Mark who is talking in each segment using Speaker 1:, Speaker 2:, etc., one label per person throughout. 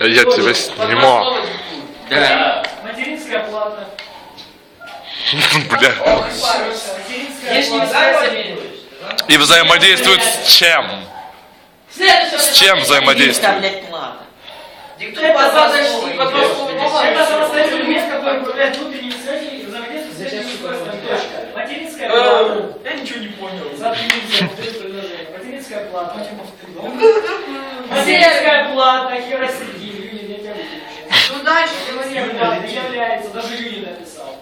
Speaker 1: Я тебя сниму.
Speaker 2: Да.
Speaker 3: Материнская плата.
Speaker 1: Бля. И взаимодействует с чем? С чем взаимодействует?
Speaker 2: Диктуй подводочный подростковый
Speaker 3: Это самостоятельный элемент, который управляет внутренними связями и взаимодействует с этими устройствами. Точка. Материнская плата.
Speaker 2: Я ничего не понял.
Speaker 3: Материнская плата. Материнская плата. Хера Сергей. Юрий, я тебя Материнская плата является, даже Юрий написал,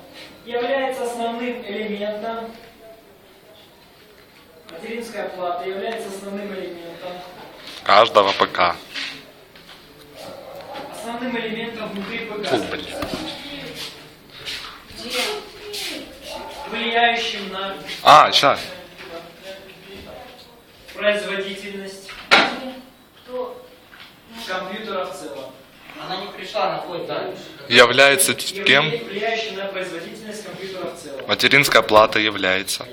Speaker 3: является основным элементом Материнская плата является основным элементом
Speaker 1: Каждого ПК.
Speaker 3: основным элементом внутри ПК,
Speaker 1: Фу, блин.
Speaker 3: влияющим на
Speaker 1: А, сейчас.
Speaker 3: производительность компьютера в целом.
Speaker 4: Она не пришла на ход, да?
Speaker 1: Является кем?
Speaker 3: Влияющим на производительность компьютера в целом.
Speaker 1: Материнская плата является.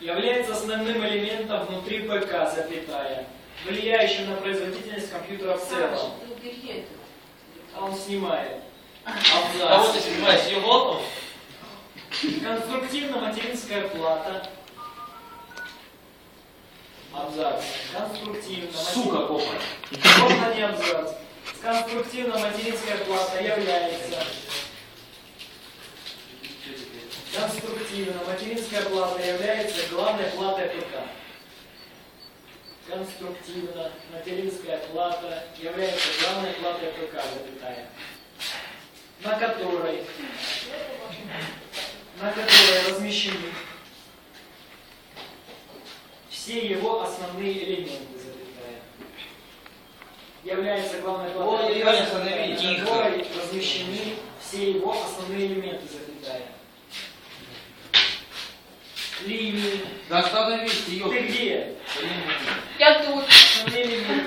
Speaker 3: Является основным элементом внутри ПК, запятая, влияющим на производительность компьютера в целом. А он снимает.
Speaker 2: Кого ты снимаешь? Его?
Speaker 3: Конструктивно-материнская плата. Абзац. Конструктивно.
Speaker 2: Сука, копа.
Speaker 3: Можно не абзац. Конструктивно-материнская плата является. Конструктивно-материнская плата является главной платой ПК. Конструктивно-материнская плата является главной платой ПК, запятая. На которой на которой размещены все его основные элементы. Является главной платой
Speaker 2: Ой,
Speaker 3: ПК,
Speaker 2: Ой,
Speaker 3: запятая, на
Speaker 2: тихо.
Speaker 3: которой размещены все его основные элементы, запятая. Линии.
Speaker 2: Да остановись,
Speaker 3: Ты
Speaker 2: ёпта.
Speaker 3: где?
Speaker 5: Я тут.
Speaker 3: Основные элементы.